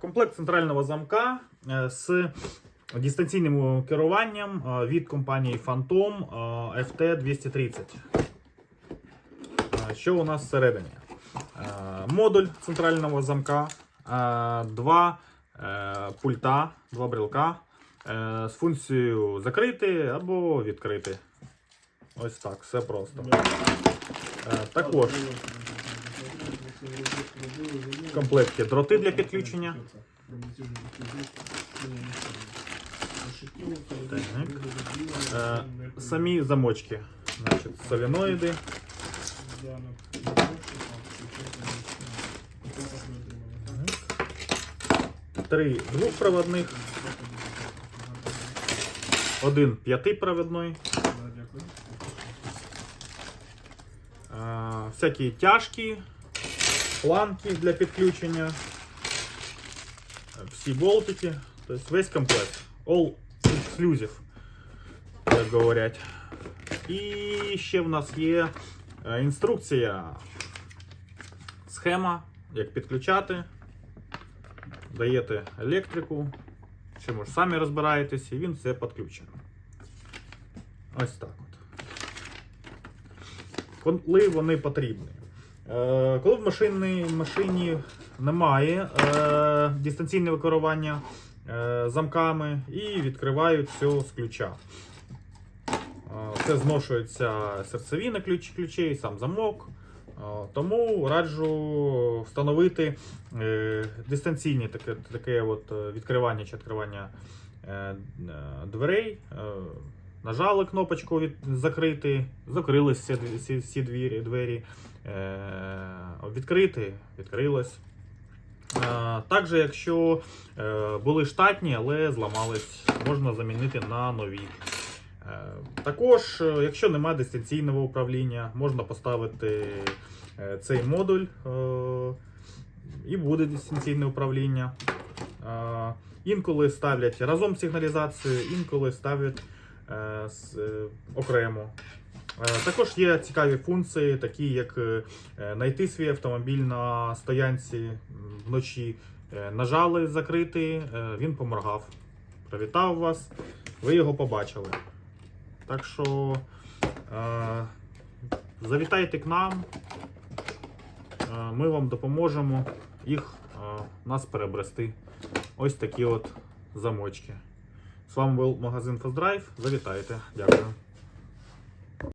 Комплект центрального замка е, з дистанційним керуванням е, від компанії Phantom е, FT230. Е, Що у нас всередині? Модуль центрального замка, два пульта, два брелка з функцією закрити або відкрити. Ось так, все просто. Також в комплекті дроти для підключення. Е, Самі замочки, значить, соленоїди. Три двохпроводних, один п'ятипровідний. Е, Всякі тяжкі, планки для підключення, всі болтики, тобто весь комплект. All exclusive, як говорять. І ще в нас є е, інструкція, схема, як підключати. Даєте електрику, чи може самі розбираєтесь, і він все підключений. Ось так от. Коли вони потрібні. Е, коли в машині, машині немає е, дистанційного керування е, замками і відкривають все з ключа. Це зношується серцевина ключ, ключей, сам замок. Тому раджу встановити дистанційне таке, таке от відкривання чи відкривання дверей. Нажали кнопочку від, закрити, закрились всі, всі, двері, двері. Е, відкрити, відкрилось. Е, Також, якщо е, були штатні, але зламались, можна замінити на нові. Е, Також, е, якщо немає дистанційного управління, можна поставити е, цей модуль е, і буде дистанційне управління. Е, Інколи ставлять разом з сигналізацією, інколи ставлять окремо. Е, Також є цікаві функції, такі як е, знайти свій автомобіль на стоянці вночі. Е, Нажали закрити, е, він поморгав. Привітав вас, ви його побачили. Так що е, завітайте к нам, е, ми вам допоможемо їх е, нас перебрести. Ось такі от замочки. З вами був магазин Фастдрайв. Завітайте. Дякую.